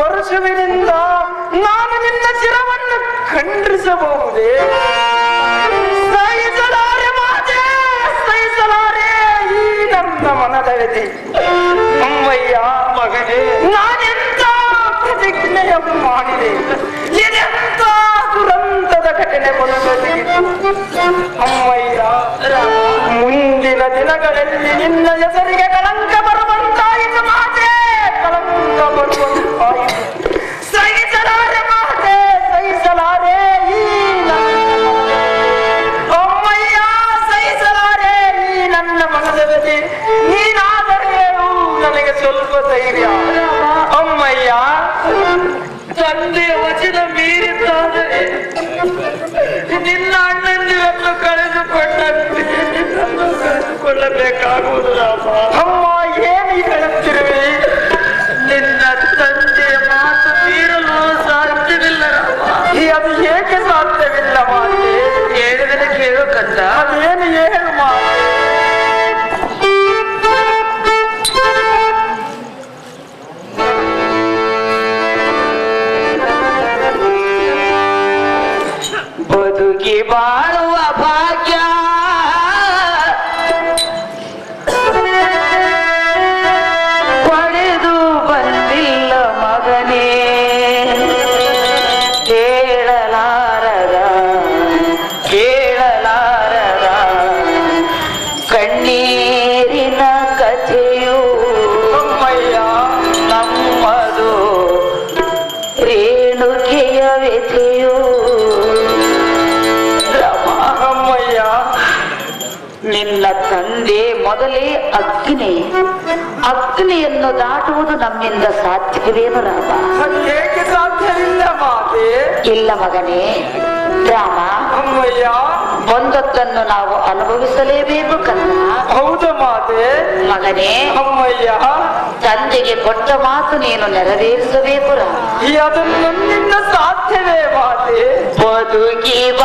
ಪರಶುವಿನಿಂದ ನಾನು ನಿನ್ನ ಶಿರವನ್ನು ಖಂಡಿಸಬಹುದೇ? ಸಹಿಸಲಾರೆ ಮಾತೆ, ಸಹಿಸಲಾರೆ ಈ ನನ್ನ ಮನದ ವ್ಯತಿ ಅಮ್ಮಯ್ಯ ಮಗನೇ, ನಾನೆಂತ ಪ್ರತಿಜ್ಞೆಯ ಮಾಡಿದೆ? ಇದೆಂತ ದುರಂತದ ಘಟನೆ ಬರುತ್ತದೆ ಅಮ್ಮಯ್ಯ, ಮುಂದಿನ ದಿನಗಳಲ್ಲಿ ನಿನ್ನ ಹೆಸರಿಗೆ ಕಳಂಕ ತಂದೆಯ ವಚನ ಮೀರಿದ್ದಾದರೆ ನಿನ್ನ ಅಣ್ಣಂದಿರನ್ನು ಕಳೆದುಕೊಂಡಂತೆ. ನಿನ್ನನ್ನು ಅಮ್ಮ. ಏನು ಹೇಳುತ್ತಿರುವೆ? ನಿನ್ನ ತಂದೆಯ ಮಾತು ಮೀರಲು ಸಾಧ್ಯವಿಲ್ಲ ಅದು ಏಕೆ ಸಾಧ್ಯವಿಲ್ಲ, ಮಾತೆ? ಹೇಳಿದರೆ ಕೇಳೋಕಂತ ಅದೇನು ಹೇಳು, ಮಾತೆ? ಬದುಕಿ ನಿನ್ನ ತಂದೆ ಮೊದಲೇ ಅಗ್ನಿ. ಅಗ್ನಿಯನ್ನು ದಾಟುವುದು ನಮ್ಮಿಂದ ಸಾಧ್ಯವೇನು ರಾಮ. ಸಾಧ್ಯವಿಲ್ಲ ಮಾತೆ? ಇಲ್ಲ ಮಗನೇ ರಾಮ ಒಂದೊತ್ತನ್ನು ನಾವು ಅನುಭವಿಸಲೇಬೇಕು ಕನ್ನ ಹೌದ ಮಾತೆ. ಮಗನೇ ಅಮ್ಮಯ್ಯ. ತಂದೆಗೆ ಕೊಟ್ಟ ಮಾತು ನೀನು ನೆರವೇರಿಸಬೇಕು ರಾಮ. ಈ ಅದು ನನ್ನಿಂದ ಸಾಧ್ಯವೇ ಮಾತೆ? ಬದುಕಿ